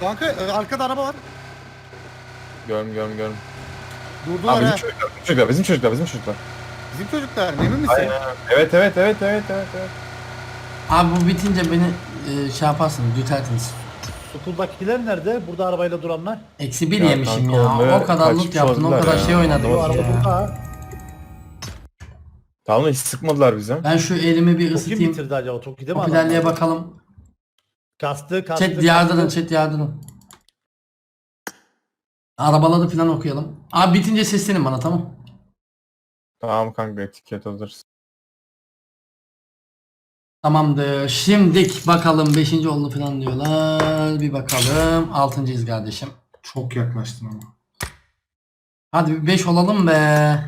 Kanka e, arkada araba var. Görüm görüm görüm. Durdular Abi bizim ha. çocuklar, bizim çocuklar, bizim çocuklar, bizim çocuklar. Bizim çocuklar emin misin? Aynen. Evet evet evet evet evet evet. Abi bu bitince beni e, şey yaparsınız, düzeltiniz. School'dakiler nerede? Burada arabayla duranlar. Eksi bir Ya yemişim kanka ya. onları O kadar loot kaçmış yaptın, o oldular kadar ya. şey oynadık Bu araba ya. burada. Tamam da hiç sıkmadılar bize. Ben şu elimi bir Toki ısıtayım. bitirdi acaba? Toki değil mi? Popülerliğe adam? bakalım. Kastı kastı. Chat yardırın, chat yardırın. Arabaları falan okuyalım. Abi bitince seslenin bana tamam. Tamam kanka etiket alırız. Tamamdır. Şimdik bakalım 5. oldu falan diyorlar. Bir bakalım. 6.'yız kardeşim. Çok yaklaştım ama. Hadi bir 5 olalım be.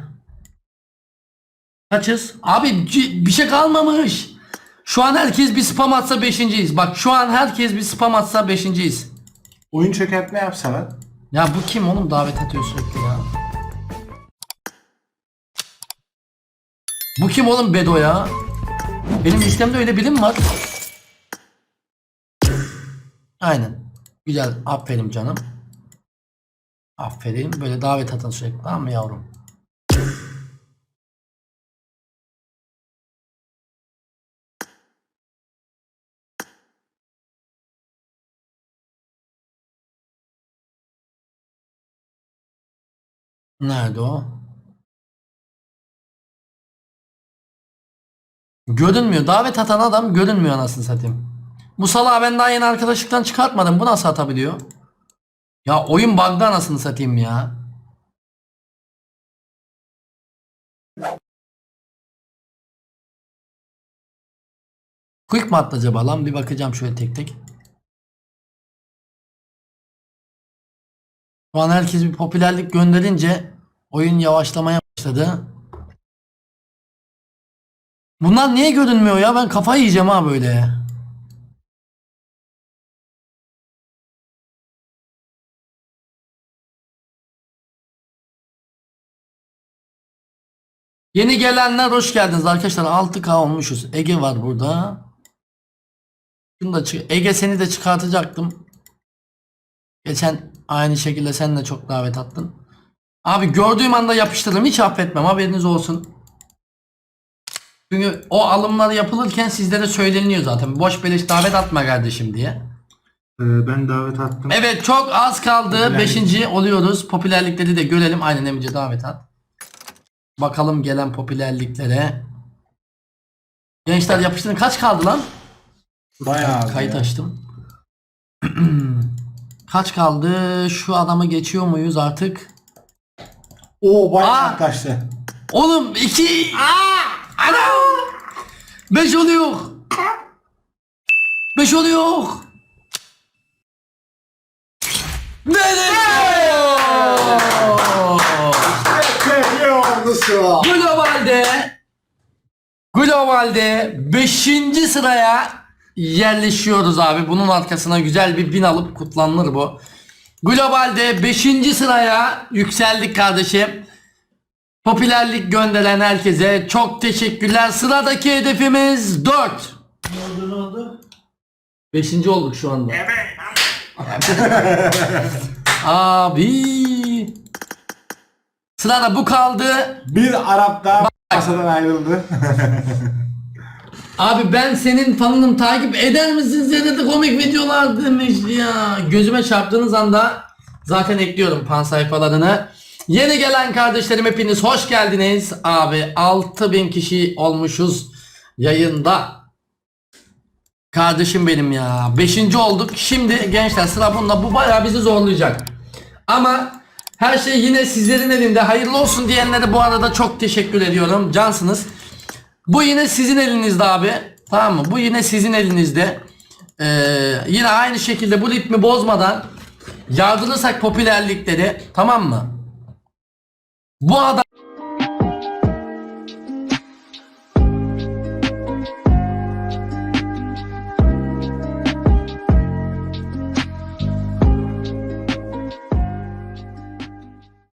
Kaçız? Abi c- bir şey kalmamış. Şu an herkes bir spam atsa 5.yiz. Bak şu an herkes bir spam atsa 5.yiz. Oyun çökertme yapsalar. Ya bu kim oğlum davet atıyor sürekli ya. Bu kim oğlum Bedo ya? Benim listemde öyle bilim var. Aynen. Güzel. Aferin canım. Aferin. Böyle davet atın sürekli. Tamam mı yavrum? Nerede o? Görünmüyor. Davet atan adam görünmüyor anasını satayım. Bu salağı ben daha yeni arkadaşlıktan çıkartmadım. Bu nasıl atabiliyor? Ya oyun bug'da anasını satayım ya. Quick mi acaba lan? Bir bakacağım şöyle tek tek. Şu an herkes bir popülerlik gönderince oyun yavaşlamaya başladı. Bunlar niye görünmüyor ya? Ben kafayı yiyeceğim ha böyle. Yeni gelenler hoş geldiniz arkadaşlar. 6K olmuşuz. Ege var burada. Şunu da Ege seni de çıkartacaktım. Geçen aynı şekilde sen de çok davet attın. Abi gördüğüm anda yapıştırırım. Hiç affetmem. Haberiniz olsun. Çünkü o alımlar yapılırken sizlere söyleniliyor zaten. Boş beleş davet atma kardeşim diye. Ee, ben davet attım. Evet çok az kaldı. Beşinci oluyoruz. Popülerlikleri de görelim. Aynen Emice davet at. Bakalım gelen popülerliklere. Gençler yapıştırın. Kaç kaldı lan? Bayağı Kayıt ya. açtım. Kaç kaldı? Şu adamı geçiyor muyuz artık? Oo bayağı Aa! yaklaştı. Oğlum iki. Ana! Beş oluyor. Beş oluyor. Nereye? Globalde Globalde 5. sıraya yerleşiyoruz abi. Bunun arkasına güzel bir bin alıp kutlanır bu. Globalde 5. sıraya yükseldik kardeşim. Popülerlik gönderen herkese çok teşekkürler. Sıradaki hedefimiz 4. Ne oldu ne oldu? 5. olduk şu anda. Abi. Sırada bu kaldı. Bir Arap daha masadan ayrıldı. Abi ben senin fanınım takip eder misin seni komik videolar demiş ya. Gözüme çarptığınız anda zaten ekliyorum pan sayfalarını. Yeni gelen kardeşlerim hepiniz hoş geldiniz. Abi 6000 kişi olmuşuz yayında. Kardeşim benim ya. 5. olduk. Şimdi gençler sıra bunda bu bayağı bizi zorlayacak. Ama her şey yine sizlerin elinde. Hayırlı olsun diyenlere bu arada çok teşekkür ediyorum. Cansınız. Bu yine sizin elinizde abi. Tamam mı? Bu yine sizin elinizde. Ee, yine aynı şekilde bu ritmi bozmadan yardırırsak popülerlikleri tamam mı? Bu adam